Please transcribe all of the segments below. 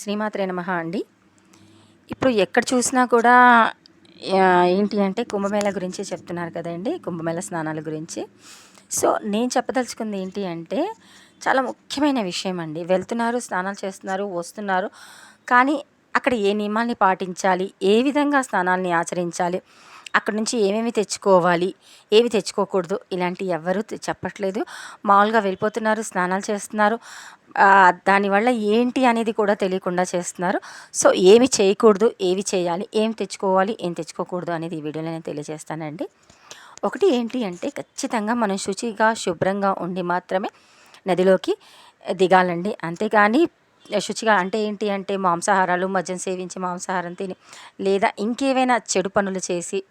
శ్రీమాత్రే నమ అండి. ఇప్పుడు ఎక్కడ చూసినా కూడా ఏంటి అంటే కుంభమేళ గురించి చెప్తున్నారు కదండి కుంభమేళ స్నానాల గురించి. సో నేను చెప్పదలుచుకుంది ఏంటి అంటే చాలా ముఖ్యమైన విషయం అండి. వెళ్తున్నారు స్నానాలు చేస్తున్నారు వస్తున్నారు కానీ అక్కడ ఏ నియమాల్ని పాటించాలి ఏ విధంగా స్నానాల్ని ఆచరించాలి అక్కడ నుంచి ఏమేమి తెచ్చుకోవాలి ఏవి తెచ్చుకోకూడదు ఇలాంటి ఎవరు చెప్పట్లేదు. మామూలుగా వెళ్ళిపోతున్నారు స్నానాలు చేస్తున్నారు. దానివల్ల ఏంటి అనేది కూడా తెలియకుండా చేస్తున్నారు. సో ఏమి చేయకూడదు ఏవి చేయాలి ఏం తెచ్చుకోవాలి ఏం తెచ్చుకోకూడదు అనేది ఈ వీడియోలో నేను తెలియజేస్తానండి. ఒకటి ఏంటి అంటే ఖచ్చితంగా మనం శుచిగా శుభ్రంగా ఉండి మాత్రమే నదిలోకి దిగాలండి. అంతేగాని శుచిగా అంటే ఏంటి అంటే మాంసాహారాలు మద్యం సేవించి మాంసాహారం తిని లేదా ఇంకేవైనా చెడు పనులు చేసి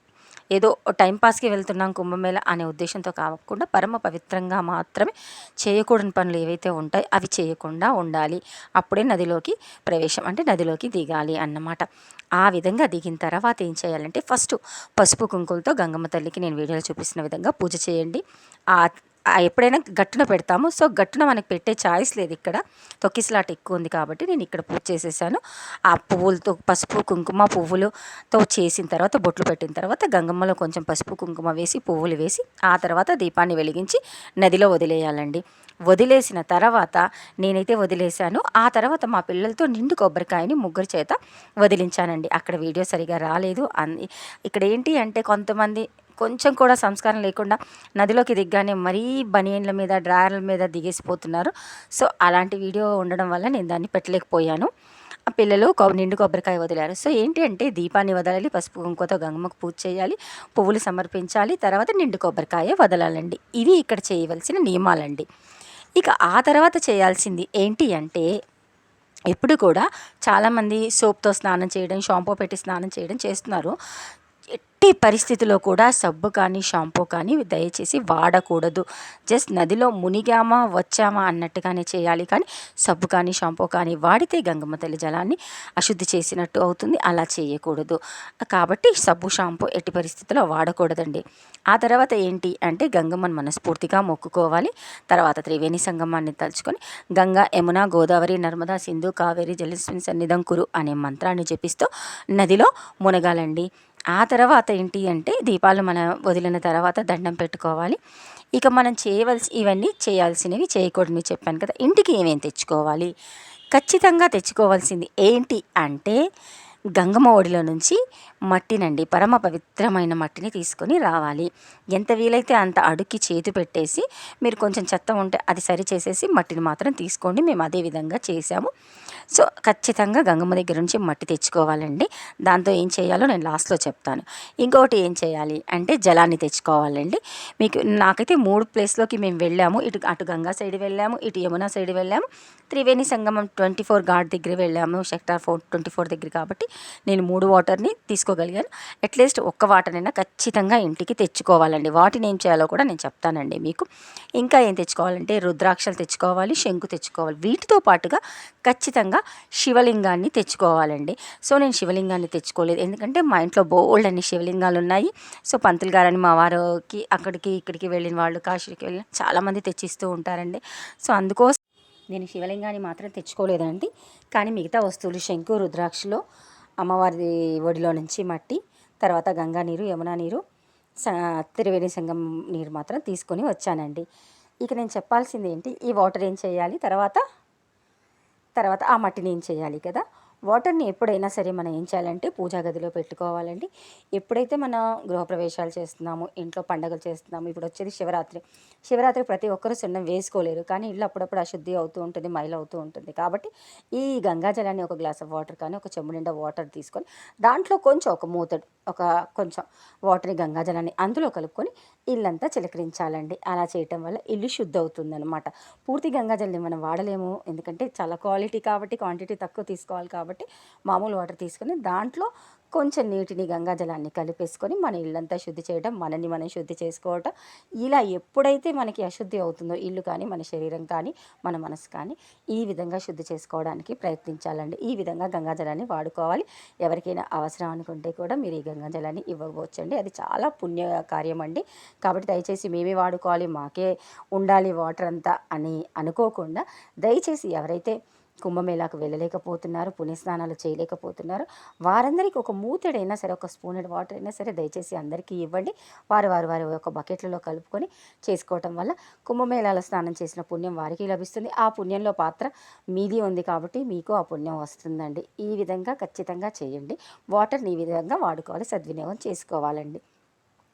ఏదో టైంపాస్కి వెళ్తున్నాం కుంభమేళ అనే ఉద్దేశంతో కాకుండా పరమ పవిత్రంగా మాత్రమే చేయకూడని పనులు ఏవైతే ఉంటాయో అవి చేయకుండా ఉండాలి. అప్పుడే నదిలోకి ప్రవేశం అంటే నదిలోకి దిగాలి అన్నమాట. ఆ విధంగా దిగిన తర్వాత ఏం చేయాలంటే ఫస్ట్ పసుపు కుంకులతో గంగమ్మ తల్లికి నేను వీడియోలో చూపిస్తున్న విధంగా పూజ చేయండి. ఆ ఆ ఎప్పుడైనా గట్టున పెడతాము. సో గట్టున మనకి పెట్టే ఛాయిస్ లేదు ఇక్కడ. తొక్కిసలాట ఎక్కువ ఉంది కాబట్టి నేను ఇక్కడ పూజ చేసేసాను. ఆ పువ్వులతో పసుపు కుంకుమ పువ్వులతో చేసిన తర్వాత బొట్లు పెట్టిన తర్వాత గంగమ్మలో కొంచెం పసుపు కుంకుమ వేసి పువ్వులు వేసి ఆ తర్వాత దీపాన్ని వెలిగించి నదిలో వదిలేయాలండి. వదిలేసిన తర్వాత నేనైతే వదిలేశాను. ఆ తర్వాత మా పిల్లలతో నిండు కొబ్బరికాయని ముగ్గురు చేత వదిలించానండి. అక్కడ వీడియో సరిగా రాలేదు. అన్ని ఇక్కడ ఏంటి అంటే కొంతమంది కొంచెం కూడా సంస్కారం లేకుండా నదిలోకి దిగ్గానే మరీ బనియన్ల మీద డ్రాయర్ల మీద దిగేసిపోతున్నారు. సో అలాంటి వీడియో ఉండడం వల్ల నేను దాన్ని పెట్టలేకపోయాను. ఆ పిల్లలు కొ- నిండు కొబ్బరికాయ వదిలారు. సో ఏంటి అంటే దీపాన్ని వదలాలి పసుపు కుంకుమతో గంగమ్మకు పూజ చేయాలి పువ్వులు సమర్పించాలి తర్వాత నిండు కొబ్బరికాయ వదలాలండి. ఇవి ఇక్కడ చేయవలసిన నియమాలండి. ఇక ఆ తర్వాత చేయాల్సింది ఏంటి అంటే ఎప్పుడు కూడా చాలామంది సోప్తో స్నానం చేయడం షాంపూ పెట్టి స్నానం చేయడం చేస్తున్నారు. ఎట్టి పరిస్థితిలో కూడా సబ్బు కానీ షాంపూ కానీ దయచేసి వాడకూడదు. జస్ట్ నదిలో మునిగామా వచ్చామా అన్నట్టుగానే చేయాలి. కానీ సబ్బు కానీ షాంపూ కానీ వాడితే గంగమ్మ తల్లి జలాన్ని అశుద్ధి చేసినట్టు అవుతుంది. అలా చేయకూడదు. కాబట్టి సబ్బు షాంపూ ఎట్టి పరిస్థితిలో వాడకూడదండి. ఆ తర్వాత ఏంటి అంటే గంగమ్మను మనస్ఫూర్తిగా మొక్కుకోవాలి. తర్వాత త్రివేణి సంగమాన్ని తలుచుకొని గంగా యమున గోదావరి నర్మదా సింధు కావేరి జలస్మిన్ సన్నిధం కురు అనే మంత్రాన్ని జపిస్తూ నదిలో మునగాలండి. ఆ తర్వాత ఏంటి అంటే దీపాలు మనం వదిలిన తర్వాత దండం పెట్టుకోవాలి. ఇక మనం చేయవలసి ఇవన్నీ చేయాల్సినవి చేయకూడదని చెప్పాను కదా. ఇంటికి ఏమేమి తెచ్చుకోవాలి? ఖచ్చితంగా తెచ్చుకోవాల్సింది ఏంటి అంటే గంగమ్మ ఒడిలో నుంచి మట్టినండి పరమ పవిత్రమైన మట్టిని తీసుకొని రావాలి. ఎంత వీలైతే అంత అడుక్కి చేతి పెట్టేసి మీరు కొంచెం చెత్త ఉంటే అది సరి చేసేసి మట్టిని మాత్రం తీసుకోండి. మేము అదే విధంగా చేసాము సో ఖచ్చితంగా గంగమ్మ దగ్గర నుంచి మట్టి తెచ్చుకోవాలండి. దాంతో ఏం చేయాలో నేను లాస్ట్లో చెప్తాను. ఇంకొకటి ఏం చేయాలి అంటే జలాన్ని తెచ్చుకోవాలండి. మీకు నాకైతే మూడు ప్లేస్లోకి మేము వెళ్ళాము. ఇటు అటు గంగా సైడ్ వెళ్ళాము ఇటు యమునా సైడ్ వెళ్ళాము. త్రివేణి సంగమం ట్వంటీ ఫోర్ ఘాట్ దగ్గర వెళ్ళాము. సెక్టార్ ఫోర్ ట్వంటీ ఫోర్ దగ్గర కాబట్టి నేను మూడు వాటర్ని తీసుకోగలిగాను. అట్లీస్ట్ ఒక్క వాటర్నైనా ఖచ్చితంగా ఇంటికి తెచ్చుకోవాలండి. వాటిని ఏం చేయాలో కూడా నేను చెప్తానండి మీకు. ఇంకా ఏం తెచ్చుకోవాలంటే రుద్రాక్షలు తెచ్చుకోవాలి శంకు తెచ్చుకోవాలి. వీటితో పాటుగా ఖచ్చితంగా శివలింగాన్ని తెచ్చుకోవాలండి. సో నేను శివలింగాన్ని తెచ్చుకోలేదు. ఎందుకంటే మా ఇంట్లో బోల్డ్ అన్ని శివలింగాలు ఉన్నాయి సో పంతులు గారని మా వారికి అక్కడికి ఇక్కడికి వెళ్ళిన వాళ్ళు కాశీకి వెళ్ళిన చాలామంది తెచ్చిస్తూ ఉంటారండి. సో అందుకోసం నేను శివలింగాన్ని మాత్రం తెచ్చుకోలేదండి. కానీ మిగతా వస్తువులు శంకు రుద్రాక్షలో అమ్మవారి ఒడిలో నుంచి మట్టి తర్వాత గంగా నీరు యమునా నీరు స త్రివేణి సంగం నీరు మాత్రం తీసుకొని వచ్చానండి. ఇక నేను చెప్పాల్సింది ఏంటి? ఈ వాటర్ ఏం చేయాలి? తర్వాత తర్వాత ఆ మట్టిని ఏం చేయాలి కదా? వాటర్ని ఎప్పుడైనా సరే మనం ఏం చేయాలంటే పూజా గదిలో పెట్టుకోవాలండి. ఎప్పుడైతే మనం గృహప్రవేశాలు చేస్తున్నాము ఇంట్లో పండగలు చేస్తున్నాము ఇప్పుడు వచ్చేది శివరాత్రి. శివరాత్రి ప్రతి ఒక్కరూ సున్నం వేసుకోలేరు. కానీ ఇల్లు అప్పుడప్పుడు అశుద్ధి అవుతూ ఉంటుంది మైలు అవుతూ ఉంటుంది. కాబట్టి ఈ గంగాజలాన్ని ఒక గ్లాస్ ఆఫ్ వాటర్ కానీ ఒక చెంబు నిండా వాటర్ తీసుకొని దాంట్లో కొంచెం ఒక మూతడు ఒక కొంచెం వాటర్ని గంగాజలాన్ని అందులో కలుపుకొని ఇల్లంతా చిలకరించాలండి. అలా చేయటం వల్ల ఇల్లు శుద్ధి అవుతుందన్నమాట పూర్తి గంగాజల్ని మనం వాడలేము. ఎందుకంటే చాలా క్వాలిటీ కాబట్టి క్వాంటిటీ తక్కువ తీసుకోవాలి కాబట్టి కాబట్టి మామూలు వాటర్ తీసుకొని దాంట్లో కొంచెం నీటిని గంగాజలాన్ని కలిపేసుకొని మన ఇల్లంతా శుద్ధి చేయడం మనని మనం శుద్ధి చేసుకోవటం ఇలా ఎప్పుడైతే మనకి అశుద్ధి అవుతుందో ఇల్లు కానీ మన శరీరం కానీ మన మనసు కానీ ఈ విధంగా శుద్ధి చేసుకోవడానికి ప్రయత్నించాలండి. ఈ విధంగా గంగాజలాన్ని వాడుకోవాలి. ఎవరికైనా అవసరం అనుకుంటే కూడా మీరు ఈ గంగాజలాన్ని ఇవ్వవచ్చండి. అది చాలా పుణ్య కార్యం అండి. కాబట్టి దయచేసి మేమే వాడుకోవాలి మాకే ఉండాలి వాటర్ అంతా అని అనుకోకుండా దయచేసి ఎవరైతే కుంభమేళాకు వెళ్ళలేకపోతున్నారు పుణ్యస్నానాలు చేయలేకపోతున్నారు. వారందరికీ ఒక మూతడైనా సరే ఒక స్పూనెడ్ వాటర్ అయినా సరే దయచేసి అందరికీ ఇవ్వండి. వారు వారు వారి యొక్క బకెట్లలో కలుపుకొని చేసుకోవటం వల్ల కుంభమేళాలో స్నానం చేసిన పుణ్యం వారికి లభిస్తుంది. ఆ పుణ్యంలో పాత్ర మీది ఉంది కాబట్టి మీకు ఆ పుణ్యం వస్తుందండి. ఈ విధంగా ఖచ్చితంగా చేయండి. వాటర్ని ఈ విధంగా వాడుకోవాలి సద్వినియోగం చేసుకోవాలండి.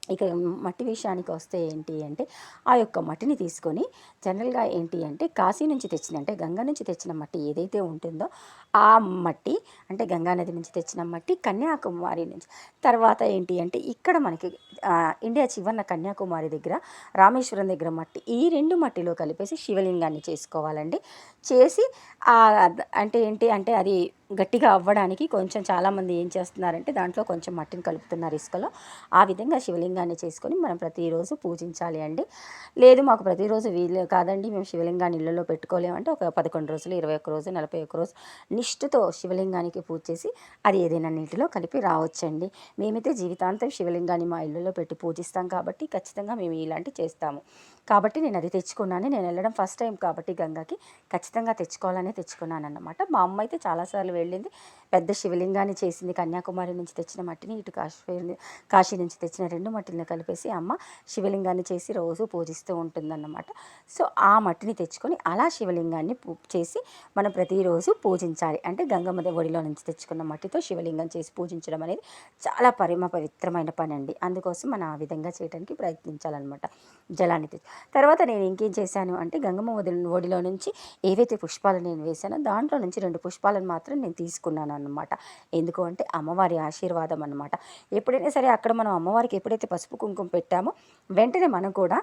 ఇక మట్టి విషయానికి వస్తే ఏంటి అంటే ఆ యొక్క మట్టిని తీసుకొని జనరల్గా ఏంటి అంటే కాశీ నుంచి తెచ్చిన అంటే గంగా నుంచి తెచ్చిన మట్టి ఏదైతే ఉంటుందో ఆ మట్టి అంటే గంగానది నుంచి తెచ్చిన మట్టి కన్యాకుమారి నుంచి. తర్వాత ఏంటి అంటే ఇక్కడ మనకి ఇండియా చివరిన కన్యాకుమారి దగ్గర రామేశ్వరం దగ్గర మట్టి ఈ రెండు మట్టిలో కలిపేసి శివలింగాన్ని చేసుకోవాలండి. చేసి అంటే ఏంటి అంటే అది గట్టిగా అవ్వడానికి కొంచెం చాలామంది ఏం చేస్తున్నారంటే దాంట్లో కొంచెం మట్టిని కలుపుతున్నారు ఇసుకలో ఆ విధంగా శివలింగాన్ని చేసుకొని మనం ప్రతిరోజు పూజించాలి అండి. లేదు మాకు ప్రతిరోజు వీలు కాదండి. మేము శివలింగాన్ని ఇళ్ళలో పెట్టుకోలేమంటే ఒక పదకొండు రోజులు ఇరవై ఒక్క రోజు నలభై ఒక్క రోజు నిష్ఠతో శివలింగానికి పూజ చేసి అది ఏదైనా నీటిలో కలిపి రావచ్చండి. మేమైతే జీవితాంతం శివలింగాన్ని మా ఇళ్ళలో పెట్టి పూజిస్తాం కాబట్టి ఖచ్చితంగా మేము ఇలాంటివి చేస్తాము. కాబట్టి నేను అది తెచ్చుకున్నాను. నేను వెళ్ళడం ఫస్ట్ టైం కాబట్టి గంగాకి ఖచ్చితంగా తెచ్చుకోవాలని తెచ్చుకున్నాను అన్నమాట. మా అమ్మ అయితే చాలాసార్లు వెళ్ళింది. పెద్ద శివలింగాన్ని చేసింది. కన్యాకుమారి నుంచి తెచ్చిన మట్టిని ఇటు కాశ్మీర్ కాశీ నుంచి తెచ్చిన రెండు మట్టిని కలిపేసి అమ్మ శివలింగాన్ని చేసి రోజు పూజిస్తూ ఉంటుందన్నమాట. సో ఆ మట్టిని తెచ్చుకొని అలా శివలింగాన్ని చేసి మనం ప్రతిరోజు పూజించాలి. అంటే గంగమ్మ ఒడిలో నుంచి తెచ్చుకున్న మట్టితో శివలింగం చేసి పూజించడం అనేది చాలా పరిమ పవిత్రమైన పని అండి అందుకోసం మనం ఆ విధంగా చేయడానికి ప్రయత్నించాలన్నమాట. జలాన్ని తెచ్చు తర్వాత నేను ఇంకేం చేశాను అంటే గంగమ్మ ఒడిలో నుంచి ఏవైతే పుష్పాలు నేను వేశానో దాంట్లో నుంచి రెండు పుష్పాలను మాత్రం నేను తీసుకున్నాను అనమాట ఎందుకు అంటే అమ్మవారి ఆశీర్వాదం అనమాట ఎప్పుడైనా సరే అక్కడ మనం అమ్మవారికి ఎప్పుడైతే పసుపు కుంకుమ పెట్టామో వెంటనే మనం కూడా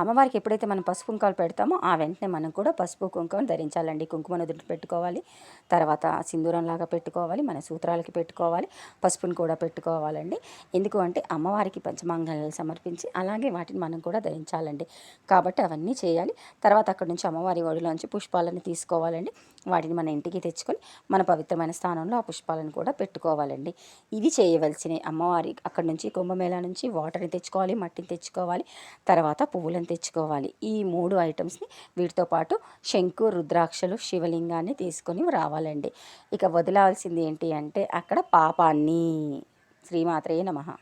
అమ్మవారికి ఎప్పుడైతే మనం పసుపు కుంకాలు పెడతామో ఆ వెంటనే మనం కూడా పసుపు కుంకుమను ధరించాలండి. కుంకుమను నుదుటి పెట్టుకోవాలి. తర్వాత సింధూరంలాగా పెట్టుకోవాలి. మన సూత్రాలకి పెట్టుకోవాలి. పసుపును కూడా పెట్టుకోవాలండి. ఎందుకు అంటే అమ్మవారికి పంచమాంగళాలు సమర్పించి అలాగే వాటిని మనం కూడా ధరించాలండి. కాబట్టి అవన్నీ చేయాలి. తర్వాత అక్కడ నుంచి అమ్మవారి ఒడిలోంచి పుష్పాలను తీసుకోవాలండి. వాటిని మన ఇంటికి తెచ్చుకొని మన పవిత్రమైన స్థానంలో ఆ పుష్పాలను కూడా పెట్టుకోవాలండి. ఇవి చేయవలసినవి అమ్మవారి అక్కడ నుంచి కుంభమేళా నుంచి వాటర్ని తెచ్చుకోవాలి మట్టిని తెచ్చుకోవాలి తర్వాత పువ్వులను తెచ్చుకోవాలి. ఈ మూడు ఐటమ్స్ని వీటితో పాటు శంకు రుద్రాక్షలు శివలింగాన్ని తీసుకొని రావాలండి. ఇక వదిలాల్సింది ఏంటి అంటే అక్కడ పాపాన్ని. శ్రీమాత్రేయ నమ.